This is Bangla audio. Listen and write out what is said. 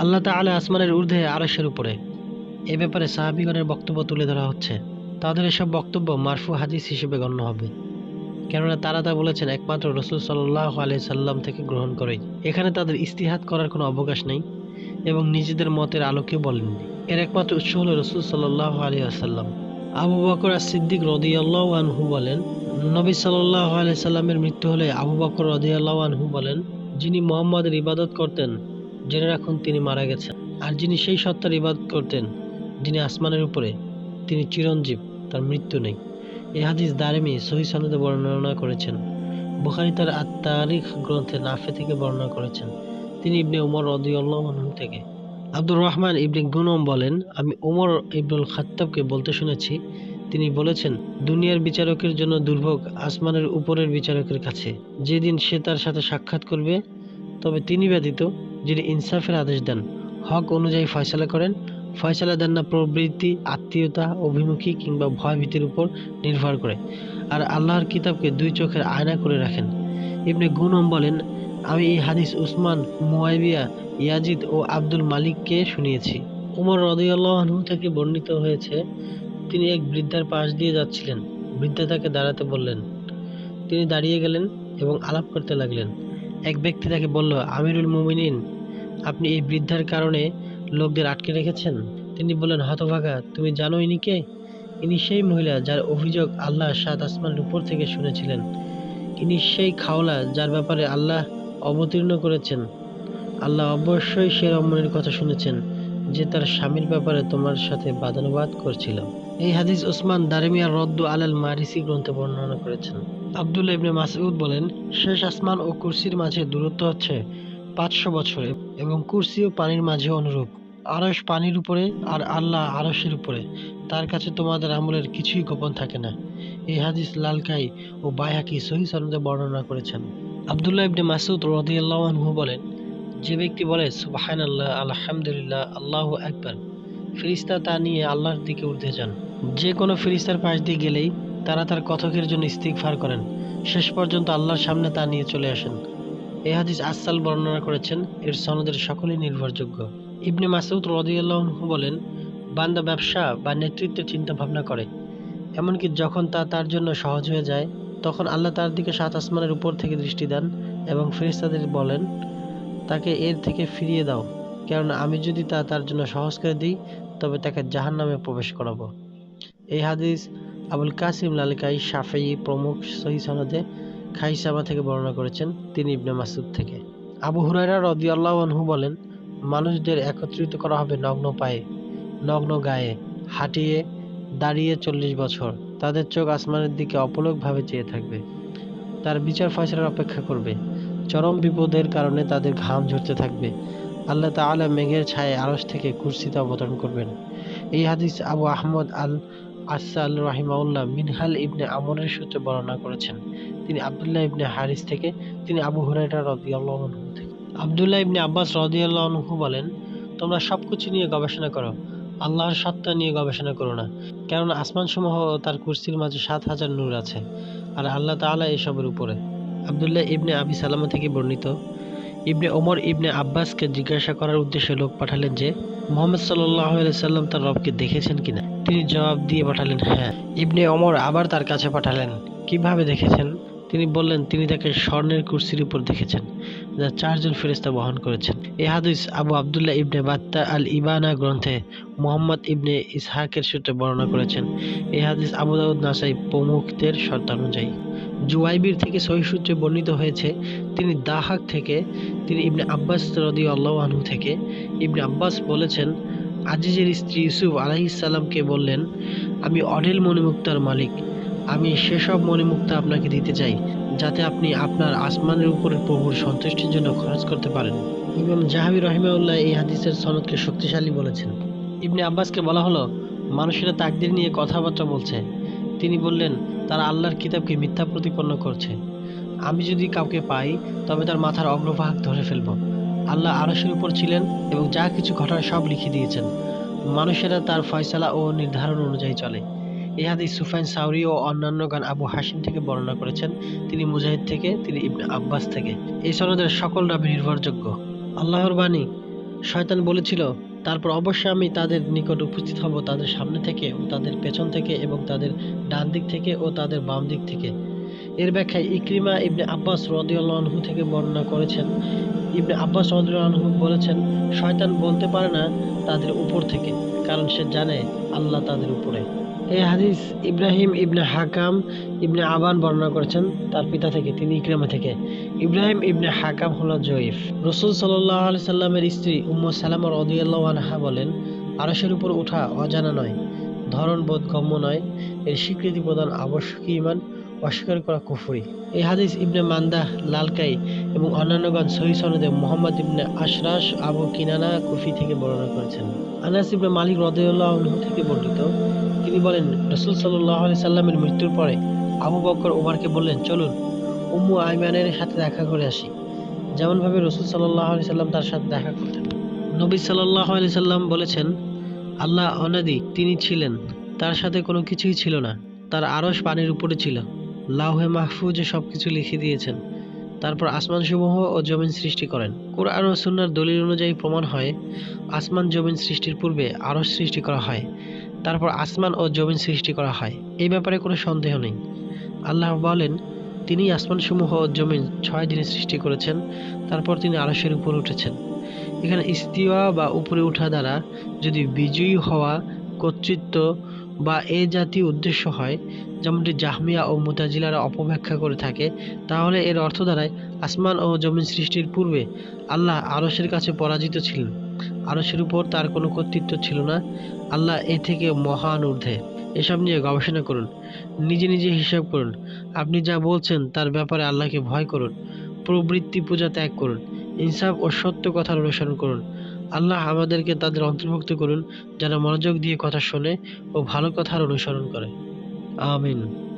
আল্লাহ তাআলা আসমানের ঊর্ধ্বে আরশের উপরে। এ ব্যাপারে সাহাবিগণের বক্তব্য তুলে ধরা হচ্ছে। তাদের এসব বক্তব্য মারফু হাদিস হিসেবে গণ্য হবে। কেননা তারা তা বলেছেন একমাত্র রসুল সাল্লাহ আলিয়া সাল্লাম থেকে গ্রহণ করেই। এখানে তাদের ইস্তিহাত করার কোনো অবকাশ নেই এবং নিজেদের মতের আলোকে বলেননি। এর একমাত্র উৎস হল রসুল সাল্লাহ আলিয়া সাল্লাম। আবু বকর আর সিদ্দিক রদিয়াল্লাহ আনহু বলেন, নবী সাল্লাহ আলিয়া সাল্লামের মৃত্যু হলে আবু বকর রদিয়াল্লাহ আনহু বলেন, যিনি মোহাম্মদের ইবাদত করতেন জেনে রাখুন তিনি মারা গেছেন। আর যিনি সেই সত্তার ইবাদত করতেন, যিনি আসমানের উপরে, তিনি চিরঞ্জীব, তার মৃত্যু নেই। এই হাদিস দারেমি সহি সনদে বর্ণনা করেছেন। বুখারি তার আত্মারিখ গ্রন্থে নাফে থেকে বর্ণনা করেছেন। তিনি ইবনে উমর রদিউল্লাহ থেকে। আব্দুর রহমান ইবনে গুনম বলেন, আমি উমর ইবনুল খাত্তাবকে বলতে শুনেছি, তিনি বলেছেন, দুনিয়ার বিচারকের জন্য দুর্ভোগ আসমানের উপরের বিচারকের কাছে। যেদিন সে তার সাথে সাক্ষাৎ করবে, তবে তিনি ব্যতীত যিনি ইনসাফের আদেশ দেন, হক অনুযায়ী ফয়সালা করেন, ফয়সালা দেন না প্রবৃত্তি, আত্মীয়তা, অভিমুখী কিংবা ভয়ভীতির উপর নির্ভর করে। আর আল্লাহর কিতাবকে দুই চোখের আয়না করে রাখেন। ইবনে গুনম বলেন, আমি এই হাদিস উসমান মুয়াবিয়া ইয়াজিদ ও আব্দুল মালিককে শুনিয়েছি। উমর রদিয়াল্লাহ আনহু থেকে বর্ণিত হয়েছে, তিনি এক বৃদ্ধার পাশ দিয়ে যাচ্ছিলেন। বৃদ্ধা তাকে দাঁড়াতে বললেন। তিনি দাঁড়িয়ে গেলেন এবং আলাপ করতে লাগলেন। এক ব্যক্তি তাকে বলল, আমিরুল মুমিনিন, আপনি এই বৃদ্ধার কারণে লোকদের আটকে রেখেছেন? তিনি বললেন, হতভাগা, তুমি জানো ইনি কে? ইনি সেই মহিলা যার অভিযোগ আল্লাহ সাত আসমানের উপর থেকে শুনেছিলেন। ইনি সেই খাওলা যার ব্যাপারে আল্লাহ অবতীর্ণ করেছেন। আল্লাহ অবশ্যই সে রমণীর কথা শুনেছেন, যে তার স্বামীর ব্যাপারে তোমার সাথে বাদানুবাদ করছিল এই হাদিস ওসমান দারেমিয়া রদ্দু আলাল মারিসি গ্রন্থে বর্ণনা করেছেন। আব্দুল্লাহ ইবনে মাসউদ বলেন, শেষ আসমান ও কুরসির মাঝে দূরত্ব হচ্ছে পাঁচশো বছর এবং কুরসি ও পানির মাঝে অনুরূপ। আরশ পানির উপরে আর আল্লাহ আরশের উপরে। তার কাছে তোমাদের আমলের কিছুই গোপন থাকে না। এই হাদিস লালকাই ও বাইহাকি সহি সনদে বর্ণনা করেছেন। আব্দুল্লাহ ইবনে মাসুদ রদিয়াল্লাহু বলেন, যে ব্যক্তি বলে, সুবহানাল্লাহ, আলহামদুলিল্লাহ, আল্লাহ আকবার ফিরিস্তা তা নিয়ে আল্লাহর দিকে উঠে যান। যে কোনো ফিরিস্তার পাশ দিয়ে গেলেই তারা তার কথকের জন্য ইস্তিগফার করেন। শেষ পর্যন্ত আল্লাহর সামনে তা নিয়ে চলে আসেন। এ হাদিস আসাল বর্ণনা করেছেন, এর সনদের সকলেই নির্ভরযোগ্য। ইবনে মাসুদ রদিয়াল্লাহু বলেন, বান্দা ব্যবসা বা নেতৃত্বের চিন্তা ভাবনা করে। এমনকি যখন তা তার জন্য সহজ হয়ে যায়, তখন আল্লাহ তার দিকে সাত আসমানের উপর থেকে দৃষ্টি দেন এবং ফেরেশতাদের বলেন, তাকে এর থেকে ফিরিয়ে দাও, কেননা আমি যদি তা তার জন্য সহজ করে দিই, তবে তাকে জাহান নামে প্রবেশ করাবো। এই হাদিস আবুল কাসিম লালিকাই শাফেই প্রমুখ সহি সনদে খাইসামা থেকে বর্ণনা করেছেন তিনি ইবনে মাসুদ থেকে। আবু হুরাইরা রদিয়াল্লাহু আনহু বলেন, মানুষদের একত্রিত করা হবে নগ্ন পায়ে, নগ্ন গায়ে, হাঁটিয়ে দাঁড়িয়ে চল্লিশ বছর। তাদের চোখ আসমানের দিকে অপলকভাবে চেয়ে থাকবে। তার বিচার ফয়সলার অপেক্ষা করবে। চরম বিপদের কারণে তাদের ঘাম ঝরতে থাকবে। আল্লাহ তাআলা মেঘের ছায়ে আরশ থেকে কুরসিতে অবতরণ করবেন। এই হাদিস আবু আহমদ আল আসাল রাহিমাউল্লাহ মিনহাল ইবনে আমরের সূত্রে বর্ণনা করেছেন। তিনি আবদুল্লাহ ইবনে হারিস থেকে, তিনি আবু হুরাইরা রদিয়াল্লাহু থেকে। আবদুল্লাহ ইবনে আব্বাস রদিয়াল্লাহু বলেন, তোমরা সবকিছু নিয়ে গবেষণা করো, আল্লাহর সত্তা নিয়ে গবেষণা করো না। কেননা আসমানসমূহ ও তার কুরসির মাঝে সাত হাজার নূর আছে, আর আল্লাহ তাআলা এসবের উপরে। আবদুল্লাহ ইবনে আবি সালামা থেকে বর্ণিত ইবনে ওমর ইবনে আব্বাসকে জিজ্ঞাসা করার উদ্দেশ্যে লোক পাঠালেন যে, মোহাম্মদ সাল্লাম তার রবকে দেখেছেন কিনা তিনি জবাব দিয়ে পাঠালেন হ্যাঁ। ইবনে ওমর আবার তার কাছে পাঠালেন, কীভাবে দেখেছেন? তিনি বললেন, তিনি তাকে স্বর্ণের কুরসির উপর দেখেছেন, যা চারজন ফেরেস্তা বহন করেছেন। এ হাদিস আবু আবদুল্লাহ ইবনে বাত্তা আল ইবানা গ্রন্থে মোহাম্মদ ইবনে ইসহাকের সূত্রে বর্ণনা করেছেন। এই হাদিস আবু দাউদ নাসাই প্রমুখদের শর্তানুযায়ী। জুয়াইবির থেকে সহি সূত্রে বর্ণিত হয়েছে, তিনি দাহাক থেকে, তিনি ইবনে আব্বাস রদি আল্লাহ আনহু থেকে ইবনে আব্বাস বলেছেন, আজিজের স্ত্রী ইউসুফ আলাইসাল্লামকে বললেন, আমি অঢেল মণিমুক্তার মালিক। আমি সেসব মণিমুক্তা আপনাকে দিতে চাই, যাতে আপনি আপনার আসমানের উপরে প্রভুর সন্তুষ্টির জন্য খরচ করতে পারেন। ইমাম জাহাবি রহিমাউল্লাহ এই হাদিসের সনদকে শক্তিশালী বলেছেন। ইবনে আব্বাসকে বলা হলো, মানুষেরা তাকদির নিয়ে কথাবার্তা বলছে। তিনি বললেন, তারা আল্লাহর কিতাবকে মিথ্যা প্রতিপন্ন করছে। আমি যদি কাউকে পাই, তবে তার মাথার অগ্রভাগ ধরে ফেলব। আল্লাহ আরশের উপর ছিলেন এবং যা কিছু ঘটার সব লিখে দিয়েছেন। মানুষেরা তার ফয়সালা ও নির্ধারণ অনুযায়ী চলে। এই হাদিস সুফাইন সাউরি ও অন্যান্য গান আবু হাসিম থেকে বর্ণনা করেছেন। তিনি মুজাহিদ থেকে, তিনি ইবনে আব্বাস থেকে। এই সনদের সকল রাবি নির্ভরযোগ্য। আল্লাহর বাণী, শয়তান বলেছিল, তারপর অবশ্যই আমি তাদের নিকট উপস্থিত হব তাদের সামনে থেকে ও তাদের পেছন থেকে এবং তাদের ডান দিক থেকে ও তাদের বাম দিক থেকে। এর ব্যাখ্যায় ইকরিমা ইবনে আব্বাস রদিউল্লাহ থেকে বর্ণনা করেছেন। ইবনে আব্বাস রদিউল্লাহ বলেছেন, শয়তান বলতে পারে না তাদের উপর থেকে, কারণ সে জানে আল্লাহ তাদের উপরে। এই হাদিস ইব্রাহিম ইবনে হাকাম ইবনে আবান বর্ণনা করেছেন তার পিতা থেকে, তিনি ইকরামা থেকে। ইব্রাহিম ইবনে হাকাম হলো জয়ীফ। রসুল সাল্লাহ আলি সাল্লামের স্ত্রী উম্ম সালামা রদিয়াল্লাহ বলেন, আরশের উপর ওঠা অজানা নয় ধরন বোধগম্য নয়, এর স্বীকৃতি প্রদান আবশ্যক ইমান অস্বীকার করা কুফরি। এই হাদিস ইবনে মান্দাহ, লালকাই এবং অন্যান্যগণ সহি সনদে মোহাম্মদ ইবনে আশরাস আবু কিনানা, কুফি থেকে বর্ণনা করেছেন। আনাস ইবনে মালিক রদিউল্লাহ থেকে বর্ণিত তিনি বলেন, রসুল সাল্লাহ আলি সাল্লামের মৃত্যুর পরে আবু বকর ওমরকে বললেন, চলুন, উম্মু আইমানের সাথে দেখা করে আসি। যেমনভাবে রসুল সাল্লাহ আলি সাল্লাম তার সাথে দেখা করতেন। নবী সাল্লাহ আলি সাল্লাম বলেছেন, আল্লাহ অনাদি, তিনি ছিলেন। তার সাথে কোনো কিছুই ছিল না। তার আরশ পানির উপরে ছিল। লাউহে মাহফুজে সব কিছু লিখে দিয়েছেন। তারপর আসমান সমূহ ও জমিন সৃষ্টি করেন। কোরআন ও সুন্নার দলিল অনুযায়ী প্রমাণ হয়, আসমান জমিন সৃষ্টির পূর্বে আরশ সৃষ্টি করা হয়। তারপর আসমান ও জমিন সৃষ্টি করা হয়। এই ব্যাপারে কোনো সন্দেহ নেই। আল্লাহ বলেন, তিনি আসমানসমূহ ও জমিন ছয় দিনে সৃষ্টি করেছেন, তারপর তিনি আরশের উপর উঠেছেন। এখানে ইস্তিওয়া বা উপরে ওঠা দ্বারা যদি বিজয়ী হওয়া কর্তৃত্ব বা এ জাতীয় উদ্দেশ্য হয়, যেমনটি জাহমিয়া ও মুতাজিলারা অপব্যাখ্যা করে থাকে, তাহলে এর অর্থ দাঁড়ায় আসমান ও জমিন সৃষ্টির পূর্বে আল্লাহ আরশের কাছে পরাজিত ছিলেন। আরশের উপর তার কোনো কর্তৃত্ব ছিল না। আল্লাহ এ থেকে মহান ঊর্ধ্বে। এসব নিয়ে গবেষণা করুন। নিজে নিজে হিসাব করুন। আপনি যা বলছেন তার ব্যাপারে আল্লাহকে ভয় করুন। প্রবৃত্তি পূজা ত্যাগ করুন। ইনসাফ ও সত্য কথার অনুসরণ করুন। আল্লাহ আমাদেরকে তাদের অন্তর্ভুক্ত করুন যারা মনোযোগ দিয়ে কথা শোনে ও ভালো কথার অনুসরণ করে। আমিন।